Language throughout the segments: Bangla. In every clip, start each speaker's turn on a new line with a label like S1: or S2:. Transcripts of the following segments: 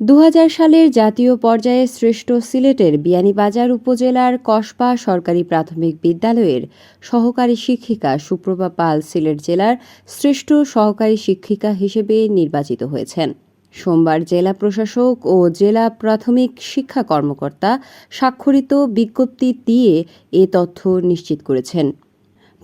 S1: দু হাজার সালের জাতীয় পর্যায়ে শ্রেষ্ঠ সিলেটের বিয়ানীবাজার উপজেলার কসবা সরকারি প্রাথমিক বিদ্যালয়ের সহকারী শিক্ষিকা সুপ্রভা পাল সিলেট জেলার শ্রেষ্ঠ সহকারী শিক্ষিকা হিসেবে নির্বাচিত হয়েছেন। সোমবার জেলা প্রশাসক ও জেলা প্রাথমিক শিক্ষা কর্মকর্তা স্বাক্ষরিত বিজ্ঞপ্তি দিয়ে এ তথ্য নিশ্চিত করেছেন।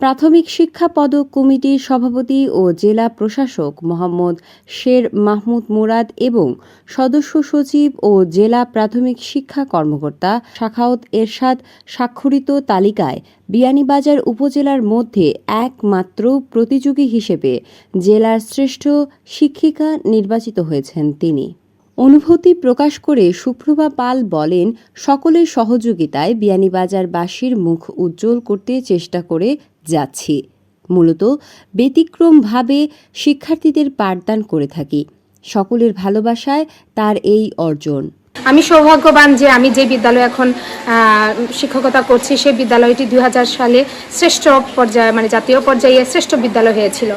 S1: প্রাথমিক শিক্ষা পদক কমিটির সভাপতি ও জেলা প্রশাসক মোহাম্মদ শের মাহমুদ মুরাদ এবং সদস্য সচিব ও জেলা প্রাথমিক শিক্ষা কর্মকর্তা শাখাউত এরশাদ স্বাক্ষরিত তালিকায় বিয়ানীবাজার উপজেলার মধ্যে একমাত্র প্রতিযোগী হিসেবে জেলার শ্রেষ্ঠ শিক্ষিকা নির্বাচিত হয়েছেন তিনি। অনুভূতি প্রকাশ করে সুপ্রভা পাল বলেন, সকলের সহযোগিতায় বিয়ানীবাজারবাসীর মুখ উজ্জ্বল করতে চেষ্টা করে যাচ্ছি। মূলত ব্যতিক্রমভাবে শিক্ষার্থীদের পাঠদান করে থাকি। সকলের ভালোবাসায় তার এই অর্জন।
S2: আমি সৌভাগ্যবান যে আমি যে বিদ্যালয়ে এখন শিক্ষকতা করছি, সেই বিদ্যালয়টি দুই হাজার সালে শ্রেষ্ঠ পর্যায়ে মানে জাতীয় পর্যায়ে শ্রেষ্ঠ বিদ্যালয় হয়েছিল।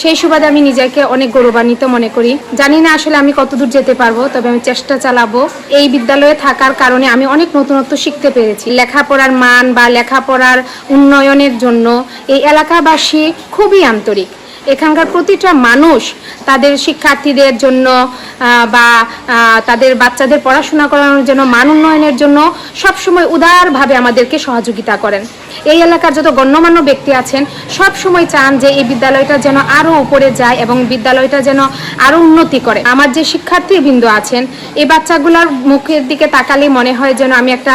S2: সেই সুবাদে আমি নিজেকে অনেক গৌরবান্বিত মনে করি। জানি না আসলে আমি কতদূর যেতে পারব, তবে আমি চেষ্টা চালাবো। এই বিদ্যালয়ে থাকার কারণে আমি অনেক নতুনত্ব শিখতে পেরেছি। লেখাপড়ার মান বা লেখাপড়ার উন্নয়নের জন্য এই এলাকাবাসী খুবই আন্তরিক। এখানকার প্রতিটা মানুষ তাদের শিক্ষার্থীদের জন্য বা তাদের বাচ্চাদের পড়াশোনা করানোর জন্য, মান উন্নয়নের জন্য সবসময় উদারভাবে আমাদেরকে সহযোগিতা করেন। এই এলাকার যত গণ্যমান্য ব্যক্তি আছেন, সব সময় চান যে এই বিদ্যালয়টা যেন আরও উপরে যায় এবং বিদ্যালয়টা যেন আরও উন্নতি করে। আমার যে শিক্ষার্থীবৃন্দ আছেন, এই বাচ্চাগুলোর মুখের দিকে তাকালে মনে হয় যেন আমি একটা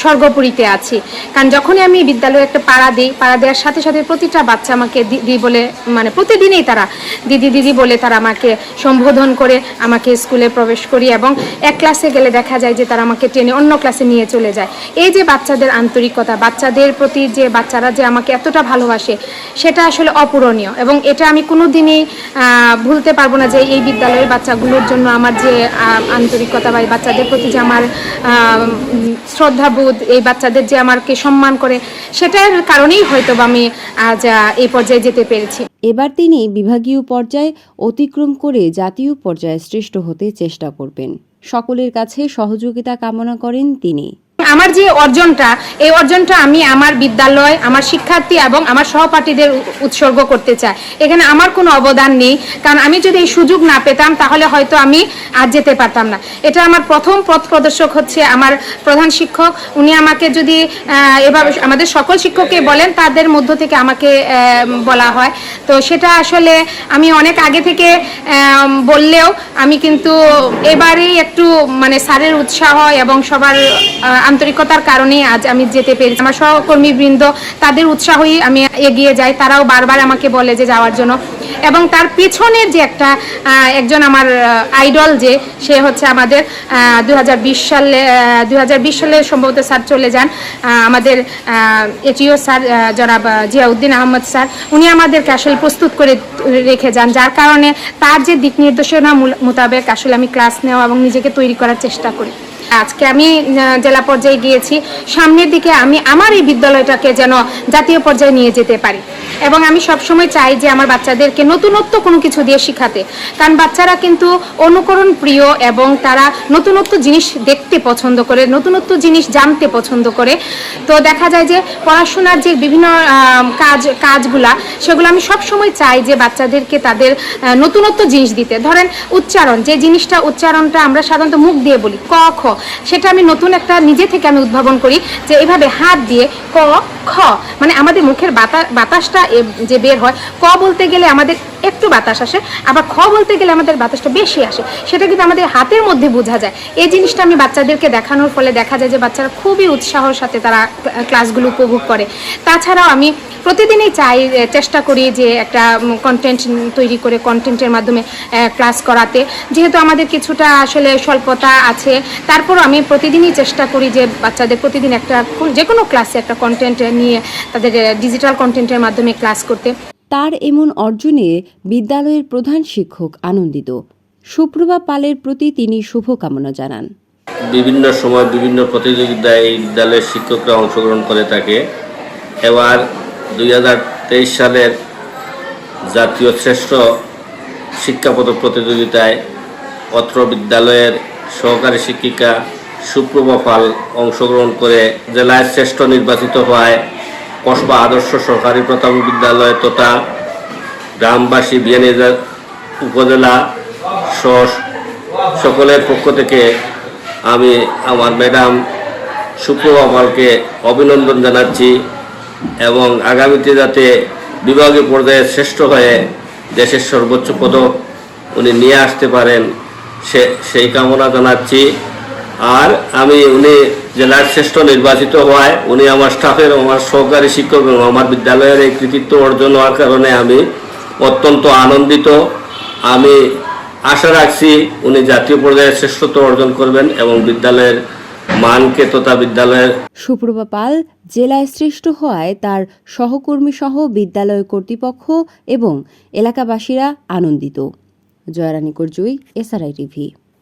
S2: স্বর্গপুরীতে আছি। কারণ যখনই আমি বিদ্যালয়ে একটা পাড়া দিই, পাড়া দেওয়ার সাথে সাথে প্রতিটা বাচ্চা আমাকে দিদি বলে মানে প্রতিদিনই তারা দিদি দিদি বলে তারা আমাকে সম্বোধন করে, আমাকে স্কুলে প্রবেশ করি এবং এক ক্লাসে গেলে দেখা যায় যে তারা আমাকে টেনে অন্য ক্লাসে নিয়ে চলে যায়। এই যে বাচ্চাদের আন্তরিকতা, বাচ্চাদের প্রতি যে বাচ্চারা যে আমাকে এতটা ভালোবাসে, সেটা আসলে অপূরণীয়। এবং এটা আমি কোনো দিনই ভুলতে পারব না যে এই বিদ্যালয়ের বাচ্চাগুলোর জন্য আমার যে আন্তরিকতা বা এই বাচ্চাদের প্রতি যে আমার শ্রদ্ধাবোধ, এই বাচ্চাদের যে আমাকে সম্মান করে, সেটার কারণেই হয়তো আমি আজ এই পর্যায়ে যেতে পেরেছি।
S1: এবার তিনি বিভাগীয় পর্যায়ে অতিক্রম করে জাতীয় পর্যায়ে শ্রেষ্ঠ হতে চেষ্টা করবেন। সকলের কাছে সহযোগিতা কামনা করেন তিনি।
S2: আমার যে অর্জনটা, এই অর্জনটা আমি আমার বিদ্যালয়, আমার শিক্ষার্থী এবং আমার সহপাঠীদের উৎসর্গ করতে চাই। এখানে আমার কোনো অবদান নেই। কারণ আমি যদি এই সুযোগ না পেতাম, তাহলে হয়তো আমি আর যেতে পারতাম না। এটা আমার প্রথম পথ প্রদর্শক হচ্ছে আমার প্রধান শিক্ষক। উনি আমাকে যদি এভাবে আমাদের সকল শিক্ষককে বলেন, তাদের মধ্য থেকে আমাকে বলা হয়। তো সেটা আসলে আমি অনেক আগে থেকে বললেও আমি কিন্তু এবারেই একটু মানে স্যারের উৎসাহ এবং সবার আন্তরিকতার কারণেই আজ আমি যেতে পেরেছি। আমার সহকর্মীবৃন্দ, তাদের উৎসাহই আমি এগিয়ে যাই। তারাও বারবার আমাকে বলে যে যাওয়ার জন্য। এবং তার পেছনের যে একটা একজন আমার আইডল যে, সে হচ্ছে আমাদের দু হাজার বিশ সালে দু হাজার বিশ সালে সম্ভবত স্যার চলে যান। আমাদের এটিও স্যার জনাব জিয়াউদ্দিন আহমদ স্যার। উনি আমাদেরকে আসলে প্রস্তুত করে রেখে যান, যার কারণে তার যে দিক নির্দেশনা মোতাবেক আসলে আমি ক্লাস নেওয়া এবং নিজেকে তৈরি করার চেষ্টা করি। আজকে আমি জেলা পর্যায়ে গিয়েছি। সামনের দিকে আমি আমার এই বিদ্যালয়টাকে যেন জাতীয় পর্যায়ে নিয়ে যেতে পারি। এবং আমি সবসময় চাই যে আমার বাচ্চাদেরকে নতুনত্ব কোনো কিছু দিয়ে শেখাতে। কারণ বাচ্চারা কিন্তু অনুকরণ প্রিয় এবং তারা নতুনত্ব জিনিস দেখতে পছন্দ করে, নতুনত্ব জিনিস জানতে পছন্দ করে। তো দেখা যায় যে পড়াশোনার যে বিভিন্ন কাজ, কাজগুলা, সেগুলো আমি সবসময় চাই যে বাচ্চাদেরকে তাদের নতুনত্ব জিনিস দিতে। ধরেন উচ্চারণ, যে জিনিসটা উচ্চারণটা আমরা সাধারণত মুখ দিয়ে বলি, ক, খ, সেটা আমি নতুন একটা নিজে থেকে আমি উদ্ভাবন করি যে এভাবে হাত দিয়ে ক, খ মানে আমাদের মুখের বাতা- বাতাসটা যে বের হয় ক বলতে গেলে আমাদের একটু বাতাস আসে, আবার খ বলতে গেলে আমাদের বাতাসটা বেশি আসে। সেটা কিন্তু আমাদের হাতের মধ্যে বোঝা যায়। এই জিনিসটা আমি বাচ্চাদেরকে দেখানোর ফলে দেখা যায় যে বাচ্চারা খুবই উৎসাহর সাথে তারা ক্লাসগুলো উপভোগ করে। তাছাড়াও আমি প্রতিদিনই চাই চেষ্টা করি যে একটা কন্টেন্ট তৈরি করে কন্টেন্টের মাধ্যমে ক্লাস করাতে। যেহেতু আমাদের কিছুটা আসলে স্বল্পতা আছে, তারপরও আমি প্রতিদিনই চেষ্টা করি যে বাচ্চাদের প্রতিদিন একটা যে কোনো ক্লাসে একটা কন্টেন্ট নিয়ে তাদের ডিজিটাল কন্টেন্টের মাধ্যমে ক্লাস করতে।
S1: তার এমন অর্জনে বিদ্যালয়ের প্রধান শিক্ষক আনন্দিত। সুপ্রভা পালের প্রতি তিনি শুভকামনা জানান।
S3: বিভিন্ন সময় বিভিন্ন প্রতিযোগিতায় এই বিদ্যালয়ের শিক্ষকরা অংশগ্রহণ করে থাকে। এবার দুই হাজার তেইশ সালের জাতীয় শ্রেষ্ঠ শিক্ষাপদ প্রতিযোগিতায় অত্র বিদ্যালয়ের সহকারী শিক্ষিকা সুপ্রভা পাল অংশগ্রহণ করে জেলায় শ্রেষ্ঠ নির্বাচিত হওয়ায় কসবা আদর্শ সরকারি প্রাথমিক বিদ্যালয় তথা গ্রামবাসী বিয়ানীবাজার উপজেলা সকলের পক্ষ থেকে আমি আমার ম্যাডাম সুপ্রভা পালকে অভিনন্দন জানাচ্ছি এবং আগামীতে যাতে বিভাগীয় পর্যায়ে শ্রেষ্ঠ হয়ে দেশের সর্বোচ্চ পদক উনি নিয়ে আসতে পারেন সে, সেই কামনা জানাচ্ছি। আর আমি, উনি জেলার শ্রেষ্ঠ নির্বাচিত হওয়ায় উনি আমার স্টাফের আমার সহকারী শিক্ষক এবং আমার বিদ্যালয়ের এই কৃতিত্ব অর্জন হওয়ার কারণে আমি অত্যন্ত আনন্দিত। আমি আশা রাখছি উনি জাতীয় পর্যায়ে শ্রেষ্ঠত্ব অর্জন করবেন এবং বিদ্যালয়ের মানকে তথা বিদ্যালয়ের
S1: সুপ্রভা পাল জেলায় শ্রেষ্ঠ হওয়ায় তার সহকর্মী সহ বিদ্যালয় কর্তৃপক্ষ এবং এলাকাবাসীরা আনন্দিত। Joyrani Karjui, SRI TV.